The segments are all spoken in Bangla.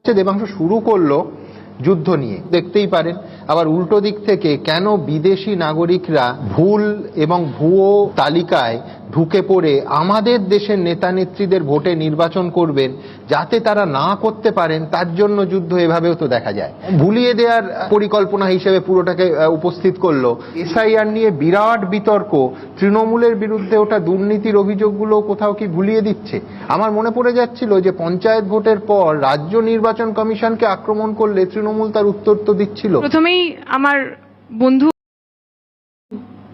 হচ্ছে দেবাংশ শুরু করল যুদ্ধ নিয়ে। দেখতেই পারেন, আবার উল্টো দিক থেকে কেন বিদেশি নাগরিকরা ভুল এবং ভুয়ো তালিকায় ঢুকে পড়ে আমাদের দেশের নেতা নেত্রীদের ভোটে নির্বাচন করবেন যাতে তারা না করতে পারেন, তার জন্য যুদ্ধ এভাবেও তো দেখা যায়। ভুলিয়ে দেওয়ার পরিকল্পনা হিসেবে পুরোটাকে উপস্থিত করল। এসআইআর নিয়ে বিরাট বিতর্ক। তৃণমূলের বিরুদ্ধে ওটা দুর্নীতির অভিযোগগুলো কোথাও কি ভুলিয়ে দিচ্ছে? আমার মনে পড়ে যাচ্ছিল যে পঞ্চায়েত ভোটের পর রাজ্য নির্বাচন কমিশনকে আক্রমণ করলে তৃণমূল তার উত্তর তো দিচ্ছিল। প্রথমেই আমার বন্ধু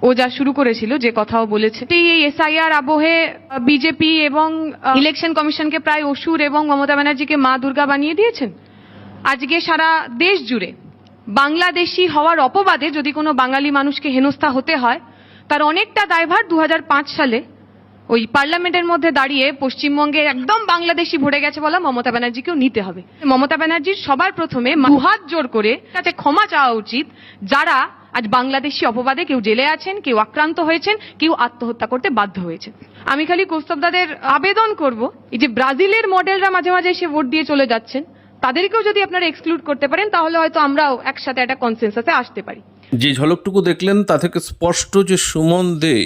ও যা শুরু করেছিল, যে কথাও বলেছে। এই এসআইআর আবহে বিজেপি এবং ইলেকশন কমিশনকে প্রায় অসুর এবং মমতা ব্যানার্জিকে মা দুর্গা বানিয়ে দিয়েছেন। আজকে সারা দেশ জুড়ে বাংলাদেশি হওয়ার অপবাদে যদি কোনো বাঙালি মানুষকে হেনস্থা হতে হয়, তার অনেকটা দায়ভার দু হাজার পাঁচ সালে ওই পার্লামেন্টের মধ্যে দাঁড়িয়ে পশ্চিমবঙ্গে একদম বাংলাদেশি ভরে গেছে বলা মমতা ব্যানার্জিকেও নিতে হবে। মমতা ব্যানার্জির সবার প্রথমে দুহাত জোর করে কাছে ক্ষমা চাওয়া উচিত, যারা আজ বাংলাদেশি অপবাদে কেউ জেলে আছেন, কেউ আক্রান্ত হয়েছেন, কেউ আত্মহত্যা করতে বাধ্য হয়েছে আমি খালি কৌস্তবদাদের আবেদন করব, এই যে ব্রাজিলের মডেলরা মাঝে মাঝে এসে ভোট দিয়ে চলে যাচ্ছেন, তাদেরকেও যদি আপনারা এক্সক্লুড করতে পারেন, তাহলে হয়তো আমরাও একসাথে একটা কনসেন্সাসে আসতে পারি। যে ঝলকটুকু দেখলেন, তা থেকে স্পষ্ট যে সুমন দে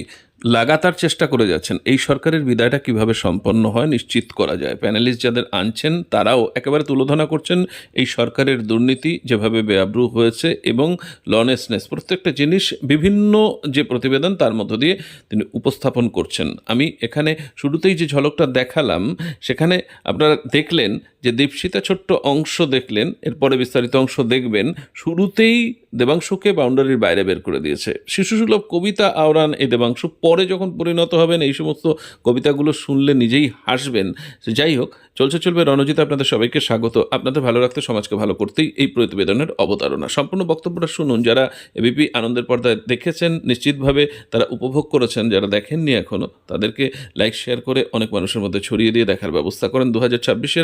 লাগাতার চেষ্টা করে যাচ্ছেন, এই সরকারের বিদায়টা কীভাবে সম্পন্ন হয় নিশ্চিত করা যায়। প্যানেলিস্ট যাদের আনছেন, তারাও একেবারে তুলোধনা করছেন, এই সরকারের দুর্নীতি যেভাবে বেআব্রু হয়েছে এবং লনেসনেস প্রত্যেকটা জিনিস বিভিন্ন যে প্রতিবেদন তার মধ্য দিয়ে তিনি উপস্থাপন করছেন। আমি এখানে শুরুতেই যে ঝলকটা দেখালাম, সেখানে আপনারা দেখলেন যে দীপশিতা ছোট্ট অংশ দেখলেন, এরপরে বিস্তারিত অংশ দেখবেন, শুরুতেই দেবাংশুকে বাউন্ডারির বাইরে বের করে দিয়েছে। শিশুসুলভ কবিতা আওরান এই দেবাংশু পরে যখন পরিণত হবেন, এই সমস্ত কবিতাগুলো শুনলে নিজেই হাসবেন। যাই হোক, চলছে চলবে রণজিৎ, আপনাদের সবাইকে স্বাগত। আপনাদের ভালো রাখতে সমাজকে ভালো করতেই এই প্রতিবেদনের অবতারণা। সম্পূর্ণ বক্তব্যটা শুনুন, যারা এবিপি আনন্দের পর্দায় দেখেছেন, নিশ্চিতভাবে তারা উপভোগ করেছেন। যারা দেখেননি এখনও তাদেরকে লাইক, শেয়ার করে অনেক মানুষের মধ্যে ছড়িয়ে দিয়ে দেখার ব্যবস্থা করেন। দু হাজার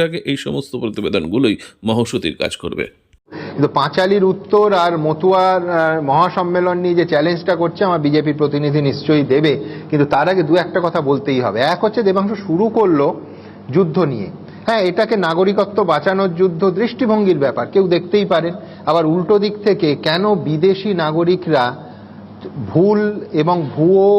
আগে এই সমস্ত প্রতিবেদনগুলোই মহৌষতির কাজ করবে। কিন্তু পাঁচালির উত্তর আর মতুয়ার মহাসম্মেলন নিয়ে যে চ্যালেঞ্জটা করছে, আমার বিজেপি প্রতিনিধি নিশ্চয়ই দেবে। কিন্তু তার আগে দু একটা কথা বলতেই হবে। এক হচ্ছে দেবাংশ শুরু করল যুদ্ধ নিয়ে। হ্যাঁ এটাকে নাগরিকত্ব বাঁচানোর যুদ্ধ দৃষ্টিভঙ্গির ব্যাপার, কেউ দেখতেই পারেন। আবার উল্টো দিক থেকে কেন বিদেশি নাগরিকরা ভুল এবং ভুয়ো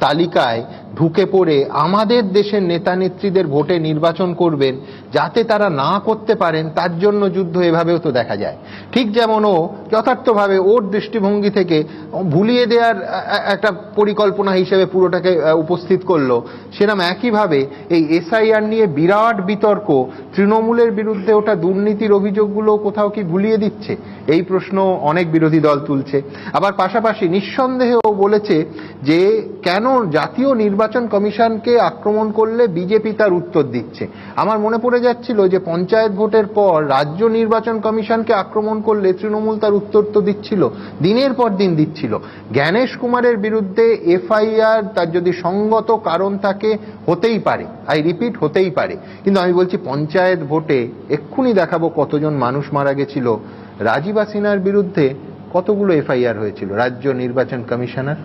তালিকায় ঢুকে পড়ে আমাদের দেশের নেতা নেত্রীদের ভোটে নির্বাচন করবেন যাতে তারা না করতে পারেন, তার জন্য যুদ্ধ এভাবেও তো দেখা যায়। ঠিক যেমন ও যথার্থভাবে ওর দৃষ্টিভঙ্গি থেকে ভুলিয়ে দেওয়ার একটা পরিকল্পনা হিসেবে পুরোটাকে উপস্থিত করল সেরকম একইভাবে এই এসআইআর নিয়ে বিরাট বিতর্ক, তৃণমূলের বিরুদ্ধে ওটা দুর্নীতির অভিযোগগুলো কোথাও কি ভুলিয়ে দিচ্ছে? এই প্রশ্ন অনেক বিরোধী দল তুলছে। আবার পাশাপাশি নিঃসন্দেহে ও বলেছে যে কেন জাতীয় নির্বাচন কমিশনকে আক্রমণ করলে বিজেপি তার উত্তর দিচ্ছে? আমার মনে পড়ে যাচ্ছিল যে পঞ্চায়েত ভোটের পর রাজ্য নির্বাচন কমিশনকে আক্রমণ করলে তৃণমূল তার উত্তর তো দিচ্ছিল, দিনের পর দিন দিচ্ছিল। জ্ঞানেশ কুমারের বিরুদ্ধে এফআইআর তার যদি সঙ্গত কারণ থাকে, হতেই পারে। আই রিপিট, হতেই পারে। কিন্তু আমি বলছি পঞ্চায়েত ভোটে এক্ষুনি দেখাবো কতজন মানুষ মারা গেছিল। রাজীব সিনহার বিরুদ্ধে কতগুলো এফআইআর হয়েছিল? রাজ্য নির্বাচন কমিশনার?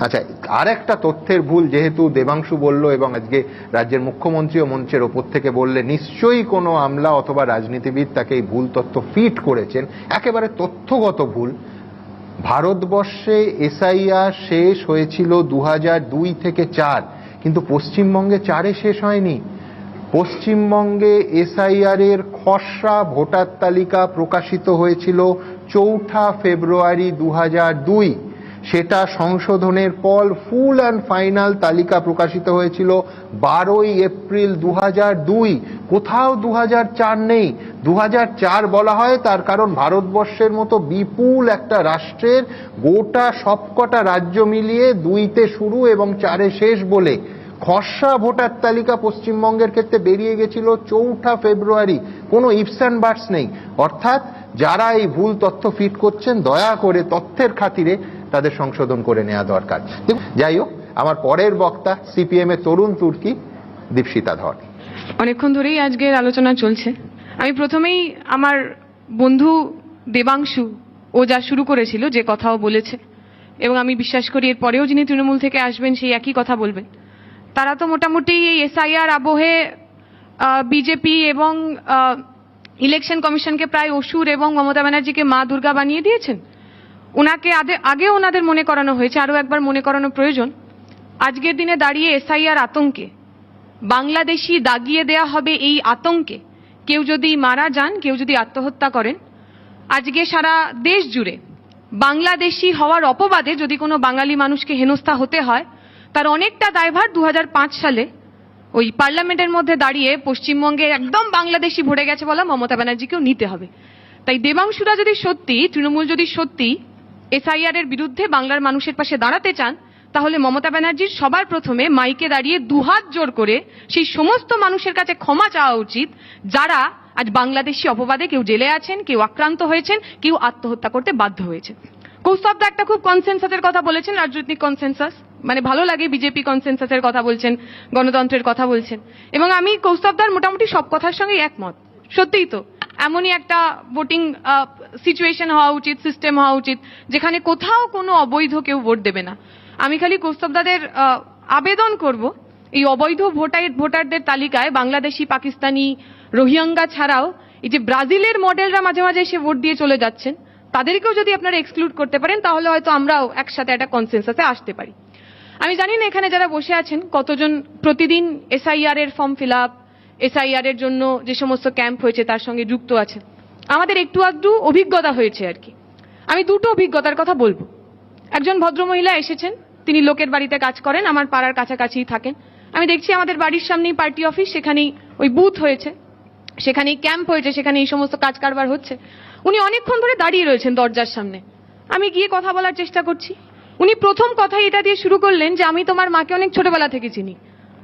আচ্ছা আর একটা তথ্যের ভুল যেহেতু দেবাংশু বলল এবং আজকে রাজ্যের মুখ্যমন্ত্রীও মঞ্চের ওপর থেকে বললে নিশ্চয়ই কোনো আমলা অথবা রাজনীতিবিদ তাকে এই ভুল তথ্য ফিট করেছেন। একেবারে তথ্যগত ভুল। ভারতবর্ষে এসআইআর শেষ হয়েছিল দু থেকে চার, কিন্তু পশ্চিমবঙ্গে চারে শেষ হয়নি। পশ্চিমবঙ্গে এসআইআর এর খসড়া ভোটার তালিকা প্রকাশিত হয়েছিল চৌঠা ফেব্রুয়ারি দু দুই। সেটা সংশোধনের পর ফুল অ্যান্ড ফাইনাল তালিকা প্রকাশিত হয়েছিল বারোই এপ্রিল দু দুই। কোথাও দু চার নেই। দু চার বলা হয় তার কারণ ভারতবর্ষের মতো বিপুল একটা রাষ্ট্রের গোটা সবকটা রাজ্য মিলিয়ে দুইতে শুরু এবং চারে শেষ বলে। খসড়া ভোটার তালিকা পশ্চিমবঙ্গের ক্ষেত্রে বেরিয়ে গেছিল চৌঠা ফেব্রুয়ারি। কোনো ইফস অ্যান্ড বার্ডস নেই। অর্থাৎ যারা এই ভুল তথ্য ফিট করছেন, দয়া করে তথ্যের খাতিরে তাদের সংশোধন করে নেওয়া দরকার। যাই হোক, আমার পরের বক্তা সিপিএম এর তরুণ তুর্কি, দীপশিতা ধর। অনেকক্ষণ ধরেই আজকের আলোচনা চলছে। আমি প্রথমেই আমার বন্ধু দেবাংশু, ও যা শুরু করেছিল যে কথাও বলেছে, এবং আমি বিশ্বাস করি এর পরেও যিনি তৃণমূল থেকে আসবেন সেই একই কথা বলবেন। তারা তো মোটামুটি এই এসআইআর আবহে বিজেপি এবং ইলেকশন কমিশনকে প্রায় অসুর এবং মমতা ব্যানার্জিকে মা দুর্গা বানিয়ে দিয়েছেন। ওনাকে আগে ওনাদের মনে করানো হয়েছে, আরও একবার মনে করানো প্রয়োজন। আজকের দিনে দাঁড়িয়ে এসআইআর আতঙ্কে। বাংলাদেশি দাগিয়ে দেয়া হবে এই আতঙ্কে। কেউ যদি মারা যান, কেউ যদি আত্মহত্যা করেন। আজকে সারা দেশ জুড়ে বাংলাদেশি হওয়ার অপবাদে যদি কোনো বাঙালি মানুষকে হেনস্থা হতে হয় তার অনেকটা দায়ভার দু হাজার পাঁচ সালে ওই পার্লামেন্টের মধ্যে দাঁড়িয়ে পশ্চিমবঙ্গে একদম বাংলাদেশি ভরে গেছে বলা মমতা ব্যানার্জিকেও নিতে হবে। তাই দেবাংশুরা যদি সত্যি, তৃণমূল যদি সত্যি এসআইআর এর বিরুদ্ধে বাংলার মানুষের পাশে দাঁড়াতে চান, তাহলে মমতা ব্যানার্জির সবার প্রথমে মাইকে দাঁড়িয়ে দুহাত জোর করে সেই সমস্ত মানুষের কাছে ক্ষমা চাওয়া উচিত, যারা আজ বাংলাদেশি অপবাদে কেউ জেলে আছেন, কেউ আক্রান্ত হয়েছেন, কেউ আত্মহত্যা করতে বাধ্য হয়েছে কৌস্তবদা একটা খুব কনসেনসাসের কথা বলেছেন, রাজনৈতিক কনসেনসাস মানে ভালো লাগে বিজেপি কনসেনসাসের কথা বলছেন, গণতন্ত্রের কথা বলছেন। এবং আমি কৌস্তবদার মোটামুটি সব কথার সঙ্গে একমত। সত্যিই তো, এমনই একটা ভোটিং সিচুয়েশন হওয়া উচিত সিস্টেম হওয়া উচিত, যেখানে কোথাও কোনো অবৈধ কেউ ভোট দেবে না। আমি খালি কৌস্তবদাদের আবেদন করব, এই অবৈধ ভোটার ভোটারদের তালিকায় বাংলাদেশি, পাকিস্তানি, রোহিঙ্গা ছাড়াও এই যে ব্রাজিলের মডেলরা মাঝে মাঝে এসে ভোট দিয়ে চলে যাচ্ছেন, তাদেরকেও যদি আপনারা এক্সক্লুড করতে পারেন, তাহলে হয়তো আমরাও একসাথে একটা কনসেন্সাসে আসতে পারি। আমি জানি না এখানে যারা বসে আছেন, কতজন প্রতিদিন এসআইআর এর ফর্ম ফিল আপ এসআইআর এর জন্য যে সমস্ত ক্যাম্প হয়েছে তার সঙ্গে যুক্ত আছেন। আমাদের একটু আধটু অভিজ্ঞতা হয়েছে আর কি। আমি দুটো অভিজ্ঞতার কথা বলব। একজন ভদ্রমহিলা এসেছেন, তিনি লোকের বাড়িতে কাজ করেন, আমার পাড়ার কাছাকাছি থাকেন। আমি দেখছি আমাদের বাড়ির সামনেই পার্টি অফিস, সেখানেই ওই বুথ হয়েছে। সেখানেই ক্যাম্প হয়েছে সেখানে এই সমস্ত কাজ কারবার হচ্ছে। উনি অনেকক্ষণ ধরে দাঁড়িয়ে রয়েছেন দরজার সামনে। আমি গিয়ে কথা বলার চেষ্টা করছি। উনি প্রথম কথাই এটা দিয়ে শুরু করলেন যে আমি তোমার মাকে অনেক ছোটবেলা থেকে চিনি।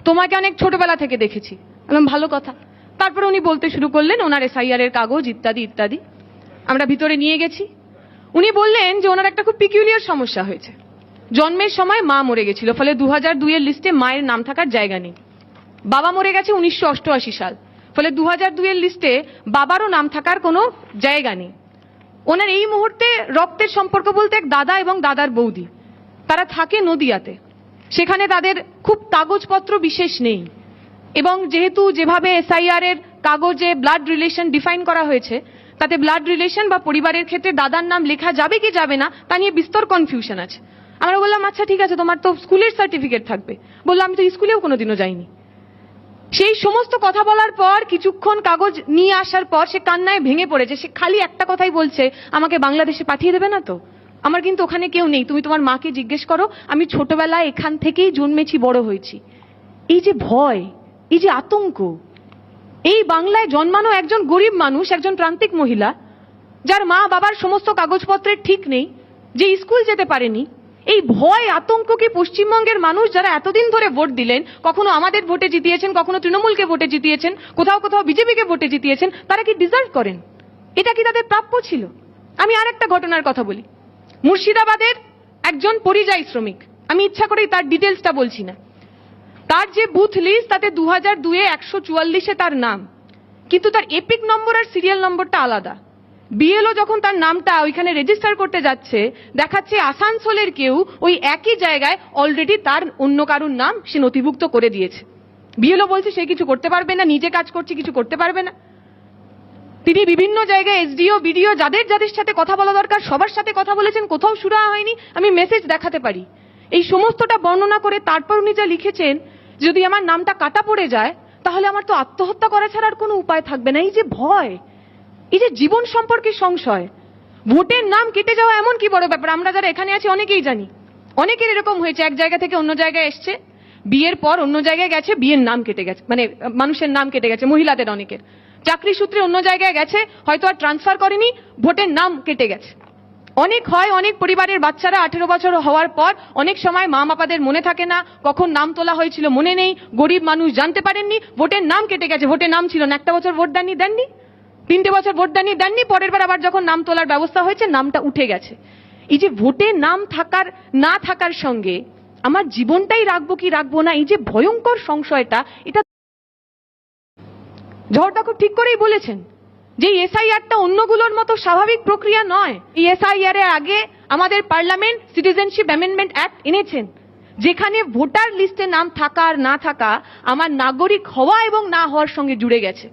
তোমাকে অনেক ছোটবেলা থেকে দেখেছি। বললাম ভালো কথা। তারপর উনি বলতে শুরু করলেন ওনার এসআইআর এর কাগজ ইত্যাদি ইত্যাদি। আমরা ভিতরে নিয়ে গেছি। উনি বললেন যে ওনার একটা খুব পিকিউলিয়ার সমস্যা হয়েছে। জন্মের সময় মা মরে গেছিল, ফলে দু হাজার দুইয়ের লিস্টে মায়ের নাম থাকার জায়গা নেই। বাবা মরে গেছে উনিশশো অষ্টআশি সাল, ফলে দু হাজার দুইয়ের লিস্টে বাবারও নাম থাকার কোনো জায়গা নেই। ওনার এই মুহূর্তে রক্তের সম্পর্ক বলতে এক দাদা এবং দাদার বৌদি। তারা থাকে নদিয়াতে। সেখানে তাদের খুব কাগজপত্র বিশেষ নেই। এবং যেহেতু যেভাবে এসআইআর এর কাগজে ব্লাড রিলেশন ডিফাইন করা হয়েছে, তাতে ব্লাড রিলেশন বা পরিবারের ক্ষেত্রে দাদার নাম লেখা যাবে কি যাবে না, তা নিয়ে বিস্তর কনফিউশন আছে। আমরা বললাম আচ্ছা ঠিক আছে, তোমার তো স্কুলের সার্টিফিকেট থাকবে। বললাম, আমি তো স্কুলেও কোনোদিনও যাইনি। সেই সমস্ত কথা বলার পর, কিছুক্ষণ কাগজ নিয়ে আসার পর সে কান্নায় ভেঙে পড়েছে। সে খালি একটা কথাই বলছে, আমাকে বাংলাদেশে পাঠিয়ে দেবে না তো? আমার কিন্তু ওখানে কেউ নেই। তুমি তোমার মাকে জিজ্ঞেস করো, আমি ছোটবেলায় এখান থেকেই জন্মেছি, বড় হয়েছি। এই যে ভয়, এই যে আতঙ্ক, এই বাংলায় জন্মানো একজন গরিব মানুষ, একজন প্রান্তিক মহিলা, যার মা বাবার সমস্ত কাগজপত্রের ঠিক নেই, যে স্কুল যেতে পারেনি, এই ভয়, আতঙ্ককে পশ্চিমবঙ্গের মানুষ যারা এতদিন ধরে ভোট দিলেন, কখনো আমাদের ভোটে জিতিয়েছেন, কখনো তৃণমূলকে ভোটে জিতিয়েছেন, কোথাও কোথাও বিজেপিকে ভোটে জিতিয়েছেন, তারা কি ডিজার্ভ করেন? এটা কি তাদের প্রাপ্য ছিল? আমি আর একটা ঘটনার কথা বলি। মুর্শিদাবাদের একজন পরিযায়ী শ্রমিক। আমি ইচ্ছা করেই তার ডিটেলসটা বলছি না। তার যে বুথ লিস্ট, তাতে দু হাজার দুয়ে একশো চুয়াল্লিশে তার নাম। কিন্তু তার এপিক নম্বর আর সিরিয়াল নম্বরটা আলাদা। বিএলও যখন তার নামটা ওইখানে রেজিস্টার করতে যাচ্ছে, দেখাচ্ছে আসানসোলের কেউ ওই একই জায়গায় অলরেডি তার অন্য কারুর নাম সে নথিভুক্ত করে দিয়েছে। বিএলও বলছে সে কিছু করতে পারবে না, নিজে কাজ করছে, কিছু করতে পারবে না। তিনি বিভিন্ন জায়গায় এসডিও, বিডিও, যাদের যাদের সাথে কথা বলা দরকার, সবার সাথে কথা বলেছেন, কোথাও সুরা হয়নি, আমি মেসেজ দেখাতে পারি। এই সমস্তটা বর্ণনা করে তারপর উনি যা লিখেছেন, যদি আমার নামটা কাটা পড়ে যায়, তাহলে আমার তো আত্মহত্যা করা ছাড়া আর কোনো উপায় থাকবে না। এই যে ভয়, এই যে জীবন সম্পর্কে সংশয়, ভোটের নাম কেটে যাওয়া এমন কি বড় ব্যাপার? আমরা যারা এখানে আছি অনেকেই জানি। অনেকের এরকম হয়েছে, এক জায়গা থেকে অন্য জায়গায় এসছে, বিয়ের পর অন্য জায়গায় গেছে, বিয়ের নাম কেটে গেছে মানে মানুষের নাম কেটে গেছে, মহিলাদের অনেকের। চাকরি সূত্রে অন্য জায়গায় গেছে, হয়তো আর ট্রান্সফার করেনি, ভোটের নাম কেটে গেছে। অনেক হয়, অনেক পরিবারের বাচ্চারা আঠেরো বছর হওয়ার পর অনেক সময় মা বাবাদের মনে থাকে না, কখন নাম তোলা হয়েছিল মনে নেই, গরিব মানুষ জানতে পারেননি, ভোটের নাম কেটে গেছে, ভোটের নাম ছিল না, একটা বছর ভোট দেননি দেননি, তিনটে বছর ভোট দেননি দেননি, পরের বার আবার যখন নাম তোলার ব্যবস্থা হয়েছে, নামটা উঠে গেছে। এই যে ভোটে নাম থাকার, না থাকার সঙ্গে, আমার জীবনটাই রাখব কি রাখব না, এই যে ভয়ঙ্কর সংশয়টা, এটা ঝড়দা খুব ঠিক করেই বলেছেন যে এসআইআরটা অন্যগুলোর মতো স্বাভাবিক প্রক্রিয়া নয়। এই এসআইআর এর আগে আমাদের পার্লামেন্ট সিটিজেনশিপ অ্যামেন্ডমেন্ট অ্যাক্ট এনেছেন, যেখানে ভোটার লিস্টে নাম থাকা আর না থাকা আমার নাগরিক হওয়া এবং না হওয়ার সঙ্গে জুড়ে গেছে।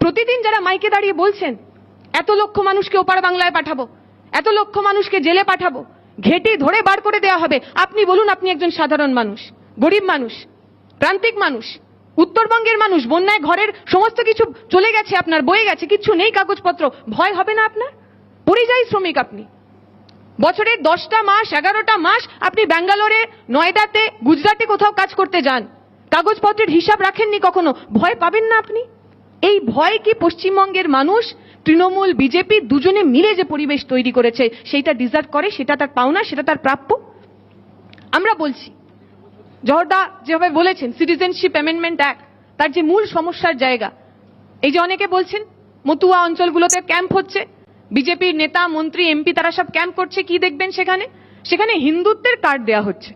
প্রতিদিন যারা মাইকে দাঁড়িয়ে বলছেন, এত লক্ষ মানুষকে ওপার বাংলায় পাঠাবো, এত লক্ষ মানুষকে জেলে পাঠাবো, ঘেটে ধরে বার করে দেওয়া হবে। আপনি বলুন, আপনি একজন সাধারণ মানুষ, গরিব মানুষ, প্রান্তিক মানুষ উত্তরবঙ্গের মানুষ বন্যায় ঘরের সমস্ত কিছু চলে গেছে, আপনার বয়ে গেছে, কিছু নেই, কাগজপত্র। ভয় হবে না আপনার? পরিযায়ী শ্রমিক আপনি। বছরের দশটা মাস, এগারোটা মাস আপনি ব্যাঙ্গালোরে নয়ডাতে গুজরাটে কোথাও কাজ করতে যান। কাগজপত্রের হিসাব রাখেননি কখনো? ভয় পাবেন না আপনি? এই ভয় কি পশ্চিমবঙ্গের মানুষ? তৃণমূল, বিজেপি দুজনে মিলে যে পরিবেশ তৈরি করেছে, সেইটা ডিজার্ভ করে, সেটা তার পাওনা, সেটা তার প্রাপ্য? আমরা বলছি জহরদা যেভাবে বলেছেন সিটিজেনশিপ অ্যামেন্ডমেন্ট অ্যাক্ট তার যে মূল সমস্যার জায়গা, এই যে অনেকে বলছেন, মতুয়া অঞ্চলগুলোতে ক্যাম্প হচ্ছে, বিজেপির নেতা, মন্ত্রী এমপি তারা সব ক্যাম্প করছে, কি দেখবেন সেখানে? সেখানে হিন্দুত্বের কার্ড দেওয়া হচ্ছে।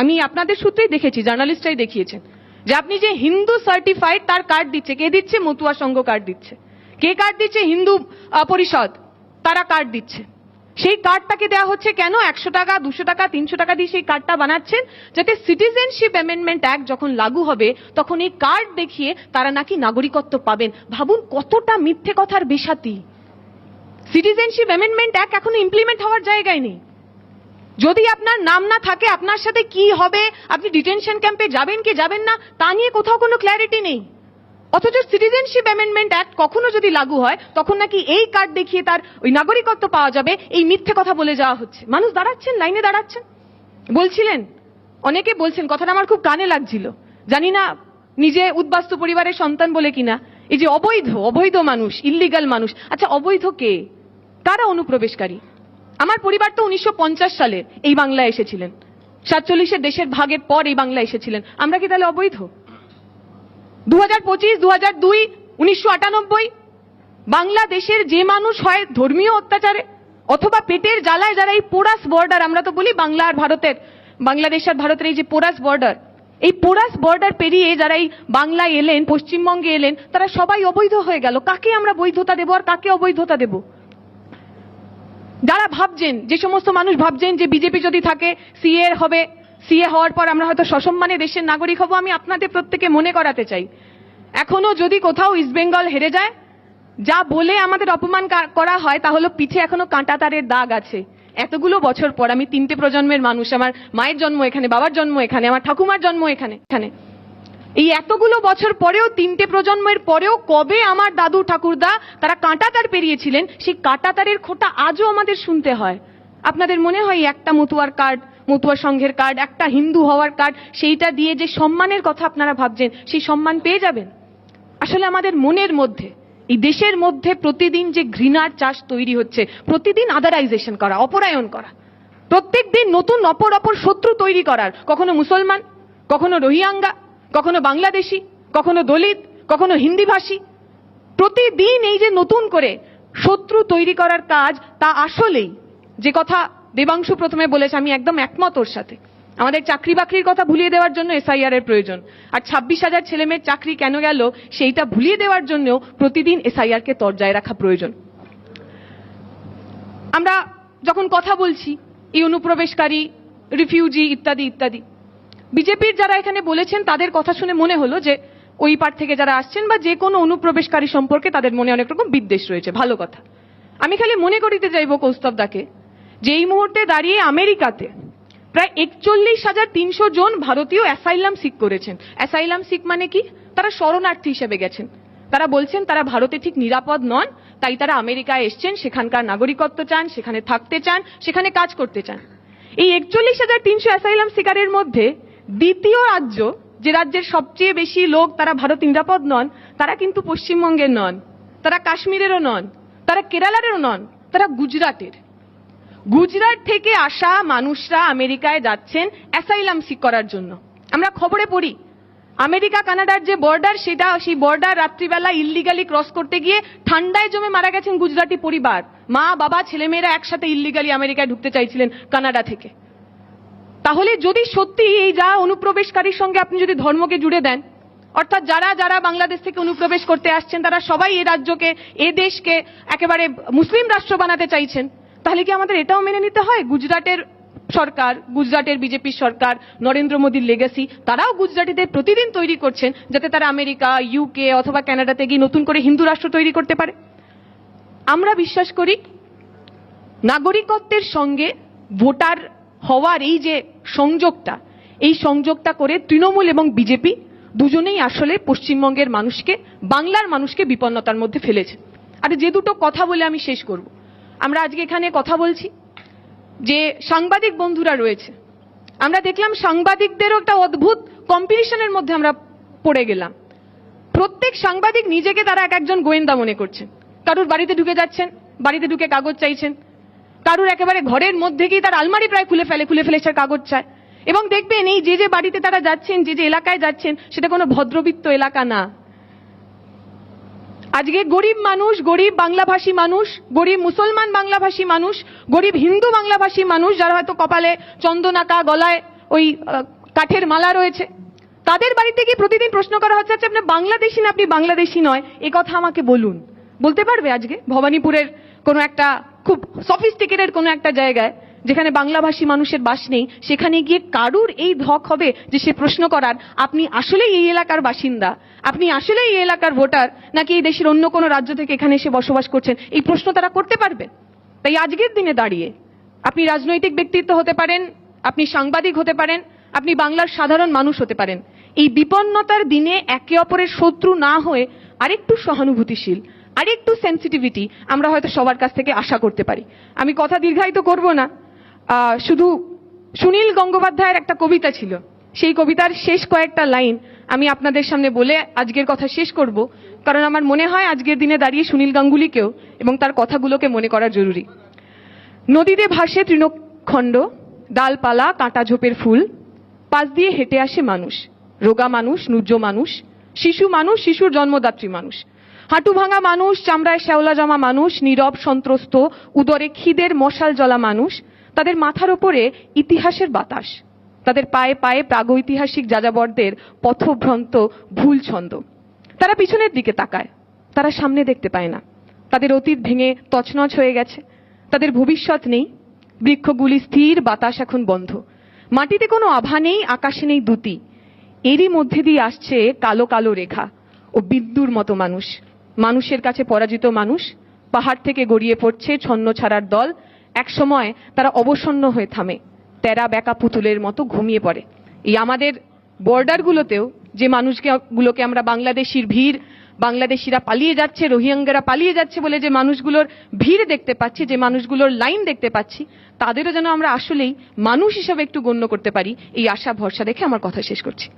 আমি আপনাদের সূত্রেই দেখেছি, জার্নালিস্টরাই দেখিয়েছেন, যে আপনি যে হিন্দু সার্টিফাইড তার কার্ড দিচ্ছে, কে দিচ্ছে? মতুয়া সংঘ কার্ড দিচ্ছে। কে কার্ড দিচ্ছে? হিন্দু পরিষদ, তারা কার্ড দিচ্ছে। সেই কার্ডটাকে দেওয়া হচ্ছে কেন? একশো টাকা, দুশো টাকা, তিনশো টাকা দিয়ে সেই কার্ডটা বানাচ্ছেন? যাতে সিটিজেনশিপ অ্যামেন্ডমেন্ট অ্যাক্ট যখন লাগু হবে, তখন এই কার্ড দেখিয়ে তারা নাকি নাগরিকত্ব পাবেন। ভাবুন কতটা মিথ্যে কথার বেসাতি সিটিজেনশিপ অ্যামেন্ডমেন্ট অ্যাক্ট এখনও ইমপ্লিমেন্ট হওয়ার জায়গায় নেই। যদি আপনার নাম না থাকে, আপনার সাথে কি হবে? আপনি ডিটেনশন ক্যাম্পে যাবেন কি যাবেন না? তা নিয়ে কোথাও কোনো ক্ল্যারিটি নেই। অথচ সিটিজেনশিপ অ্যামেন্ডমেন্ট অ্যাক্ট কখনো যদি লাগু হয়, তখন নাকি এই কার্ড দেখিয়ে তার ওই নাগরিকত্ব পাওয়া যাবে, এই মিথ্যে কথা বলে যাওয়া হচ্ছে। মানুষ দাঁড়াচ্ছেন, লাইনে দাঁড়াচ্ছেন। বলছিলেন, অনেকে বলছেন, কথাটা আমার খুব কানে লাগছিল। জানি না নিজে উদ্বাস্তু পরিবারের সন্তান বলে কিনা। এই যে অবৈধ অবৈধ মানুষ ইল্লিগাল মানুষ। আচ্ছা অবৈধ কে? কারা অনুপ্রবেশকারী। আমার পরিবার তো উনিশশো সালে এই বাংলায় এসেছিলেন। সাতচল্লিশের দেশের ভাগের পর এই বাংলায় এসেছিলেন। আমরা কি তাহলে অবৈধ? দু হাজার পঁচিশ দু হাজার দুই, উনিশশো আটানব্বই, বাংলাদেশের যে মানুষ হয় ধর্মীয় অত্যাচারে অথবা পেটের জ্বালায় যারা এই পোরাস বর্ডার, আমরা তো বলি বাংলা আর ভারতের, বাংলাদেশ আর ভারতের এই যে পোরাস বর্ডার, এই পোরাস বর্ডার পেরিয়ে যারা এই বাংলায় এলেন, পশ্চিমবঙ্গে এলেন, তারা সবাই অবৈধ হয়ে গেল। কাকে আমরা বৈধতা দেবো আর কাকে অবৈধতা দেব? যারা ভাবছেন, যে সমস্ত মানুষ ভাবছেন যে বিজেপি যদি থাকে, সিএ হবে সিএ হওয়ার পর আমরা হয়তো সসম্মানে দেশের নাগরিক হব, আমি আপনাদের প্রত্যেকে মনে করাতে চাই। এখনও যদি কোথাও ইস্ট বেঙ্গল হেরে যায়, যা বলে আমাদের অপমান করা হয়, তা হলো পিঠে এখনও কাঁটা তারের দাগ আছে। এতগুলো বছর পর আমি তিনটে প্রজন্মের মানুষ, আমার মায়ের জন্ম এখানে, বাবার জন্ম এখানে, আমার ঠাকুমার জন্ম এখানে এখানে। এই এতগুলো বছর পরেও, তিনটে প্রজন্মের পরেও কবে আমার দাদু ঠাকুরদা তারা কাঁটাতার পেরিয়েছিলেন, সেই কাঁটাতারের খোটা আজও আমাদের শুনতে হয়। আপনাদের মনে হয় একটা মতুয়ার কার্ড মতুয়া সংঘের কার্ড একটা হিন্দু হওয়ার কার্ড সেইটা দিয়ে যে সম্মানের কথা আপনারা ভাবছেন, সেই সম্মান পেয়ে যাবেন? আসলে আমাদের মনের মধ্যে, এই দেশের মধ্যে প্রতিদিন যে ঘৃণার চাষ তৈরি হচ্ছে, প্রতিদিন আদারাইজেশন করা, অপরায়ণ করা, প্রত্যেক দিন নতুন অপর অপর শত্রু তৈরি করার, কখনো মুসলমান, কখনো রোহিঙ্গা, কখনো বাংলাদেশি, কখনো দলিত, কখনো হিন্দিভাষী, প্রতিদিন এই যে নতুন করে শত্রু তৈরি করার কাজ, তা আসলেই যে কথা দেবাংশু প্রথমে বলেছে, আমি একদম একমত ওর সাথে। আমাদের চাকরি বাকরির কথা ভুলিয়ে দেওয়ার জন্য এসআইআর এর প্রয়োজন। আর ছাব্বিশ হাজার ছেলেমেয়ের চাকরি কেন গেল, সেইটা ভুলিয়ে দেওয়ার জন্যও প্রতিদিন এসআইআর কে তরজায় রাখা প্রয়োজন। আমরা যখন কথা বলছি, এই অনুপ্রবেশকারী, রিফিউজি ইত্যাদি ইত্যাদি, বিজেপির যারা এখানে বলেছেন, তাদের কথা শুনে মনে হলো যে ওই পার থেকে যারা আসছেন বা যে কোনো অনুপ্রবেশকারী সম্পর্কে তাদের মনে অনেক রকম বিদ্বেষ রয়েছে। ভালো কথা। আমি খালি মনে করিতে চাইব কৌস্তব দাকে যে এই মুহূর্তে দাঁড়িয়ে আমেরিকাতে প্রায় একচল্লিশ হাজার তিনশো জন ভারতীয় অ্যাসাইলাম সিক করেছেন। অ্যাসাইলাম সিক মানে কি? তারা শরণার্থী হিসেবে গেছেন। তারা বলছেন তারা ভারতে ঠিক নিরাপদ নন, তাই তারা আমেরিকায় এসছেন, সেখানকার নাগরিকত্ব চান, সেখানে থাকতে চান, সেখানে কাজ করতে চান। এই একচল্লিশ হাজার তিনশো অ্যাসাইলাম শিকারের মধ্যে দ্বিতীয় রাজ্য, যে রাজ্যের সবচেয়ে বেশি লোক তারা ভারত নিরাপদ নন, তারা কিন্তু পশ্চিমবঙ্গের নন, তারা কাশ্মীরেরও নন, তারা কেরালারেরও নন, তারা গুজরাটের। গুজরাট থেকে আসা মানুষরা আমেরিকায় যাচ্ছেন অ্যাসাইলাম সিক করার জন্য। আমরা খবরে পড়ি, আমেরিকা, কানাডার যে বর্ডার, সেটা সেই বর্ডার রাত্রিবেলা ইল্লিগালি ক্রস করতে গিয়ে ঠান্ডায় জমে মারা গেছেন গুজরাটি পরিবার। মা, বাবা, ছেলেমেয়েরা একসাথে ইল্লিগালি আমেরিকায় ঢুকতে চাইছিলেন কানাডা থেকে। তাহলে যদি সত্যি এই যা অনুপ্রবেশকারীর সঙ্গে আপনি যদি ধর্মকে জুড়ে দেন, অর্থাৎ যারা যারা বাংলাদেশ থেকে অনুপ্রবেশ করতে আসছেন, তারা সবাই এ রাজ্যকে, এ দেশকে একেবারে মুসলিম রাষ্ট্র বানাতে চাইছেন। তাহলে কি আমাদের এটাও মেনে নিতে হয়? গুজরাটের সরকার, গুজরাটের বিজেপি সরকার, নরেন্দ্র মোদীর লেগাসি তারাও গুজরাটিদের প্রতিদিন তৈরি করছেন যাতে তারা আমেরিকা ইউকে অথবা কানাডাতে গিয়ে নতুন করে হিন্দু রাষ্ট্র তৈরি করতে পারে। আমরা বিশ্বাস করি নাগরিকত্বের সঙ্গে ভোটার হওয়ার এই যে সংযোগটা, এই সংযোগটা করে তৃণমূল এবং বিজেপি দুজনেই আসলে পশ্চিমবঙ্গের মানুষকে, বাংলার মানুষকে বিপন্নতার মধ্যে ফেলেছে। আর যে দুটো কথা বলে আমি শেষ করব। আমরা আজকে এখানে কথা বলছি যে সাংবাদিক বন্ধুরা রয়েছে। আমরা দেখলাম সাংবাদিকদেরও একটা অদ্ভুত কম্পিটিশনের মধ্যে আমরা পড়ে গেলাম। প্রত্যেক সাংবাদিক নিজেকে তারা এক একজন গোয়েন্দা মনে করছেন। কারুর বাড়িতে ঢুকে যাচ্ছেন, বাড়িতে ঢুকে কাগজ চাইছেন। কারুর একেবারে ঘরের মধ্যে গিয়ে তার আলমারি প্রায় খুলে ফেলে খুলে ফেলে সে কাগজ চায়। এবং দেখবেন এই যে যে বাড়িতে তারা যাচ্ছেন, যে যে এলাকায় যাচ্ছেন, সেটা কোনো ভদ্রবিত্ত এলাকা না। আজকে গরিব মানুষ, গরিব বাংলাভাষী মানুষ, গরিব মুসলমান বাংলাভাষী মানুষ, গরিব হিন্দু বাংলাভাষী মানুষ যারা হয়তো কপালে চন্দনাকা গলায় ওই কাঠের মালা রয়েছে, তাদের বাড়িতে গিয়ে প্রতিদিন প্রশ্ন করা হচ্ছে আচ্ছা আপনি বাংলাদেশি না আপনি বাংলাদেশি নয়? এ কথা আমাকে বলুন। বলতে পারবে আজকে? ভবানীপুরের কোনো একটা খুব সফিস্টিকেটেড কোনো একটা জায়গায়। যেখানে বাংলাভাষী মানুষের বাস নেই, সেখানে গিয়ে কারুর এই ধক হবে যে সে প্রশ্ন করার, আপনি আসলেই এই এলাকার বাসিন্দা? আপনি আসলেই এই এলাকার ভোটার? নাকি এই দেশের অন্য কোনো রাজ্য থেকে এখানে এসে বসবাস করছেন? এই প্রশ্ন তারা করতে পারবে। তাই আজকের দিনে দাঁড়িয়ে আপনি রাজনৈতিক ব্যক্তিত্ব হতে পারেন, আপনি সাংবাদিক হতে পারেন, আপনি বাংলার সাধারণ মানুষ হতে পারেন। এই বিপন্নতার দিনে একে অপরের শত্রু না হয়ে আরেকটু সহানুভূতিশীল, আরেকটু সেন্সিটিভিটি আমরা হয়তো সবার কাছ থেকে আশা করতে পারি। আমি কথা দীর্ঘায়িত করব না। শুধু সুনীল গঙ্গোপাধ্যায়ের একটা কবিতা ছিল। সেই কবিতার শেষ কয়েকটা লাইন আমি আপনাদের সামনে বলে আজকের কথা শেষ করব। কারণ আমার মনে হয় আজকের দিনে দাঁড়িয়ে সুনীল গাঙ্গুলিকেও এবং তার কথাগুলোকে মনে করা জরুরি। নদীতে ভাসে তৃণখণ্ড, ডালপালা, কাঁটা ঝোপের ফুল, পাশ দিয়ে হেঁটে আসে মানুষ। রোগা মানুষ নুজ্জ মানুষ, শিশু মানুষ, শিশুর জন্মদাত্রী মানুষ। হাঁটু ভাঙা মানুষ, চামড়ায় শ্যাওলা জমা মানুষ, নীরব সন্ত্রস্ত, উদরে খিদের মশাল জ্বলা মানুষ তাদের মাথার ওপরে ইতিহাসের বাতাস। তাদের পায়ে পায়ে প্রাগৈতিহাসিক যাযাবরদের পথভ্রন্ত ভুল ছন্দ। তারা পিছনের দিকে তাকায়। তারা সামনে দেখতে পায় না। তাদের অতীত ভেঙে তছনছ হয়ে গেছে। তাদের ভবিষ্যৎ নেই। বৃক্ষগুলি স্থির, বাতাস এখন বন্ধ। মাটিতে কোনো আভা নেই, আকাশে নেই দুতি। এরই মধ্যে দিয়ে আসছে কালো কালো রেখা ও বিদ্যুর মতো মানুষ। মানুষের কাছে পরাজিত মানুষ। পাহাড় থেকে গড়িয়ে পড়ছে ছন্ন ছাড়ার দল। একসময় তারা অবসন্ন হয়ে থামে তেরা বেকা পুতুলের মতো ঘুমিয়ে পড়ে। এই আমাদের বর্ডারগুলোতেও যে মানুষকে গুলোকে আমরা বাংলাদেশির ভিড়, বাংলাদেশিরা পালিয়ে যাচ্ছে, রোহিঙ্গারা পালিয়ে যাচ্ছে বলে যে মানুষগুলোর ভিড় দেখতে পাচ্ছি, যে মানুষগুলোর লাইন দেখতে পাচ্ছি, তাদেরও যেন আমরা আসলেই মানুষ হিসাবে একটু গণ্য করতে পারি, এই আশা ভরসা দেখে আমার কথা শেষ করছি।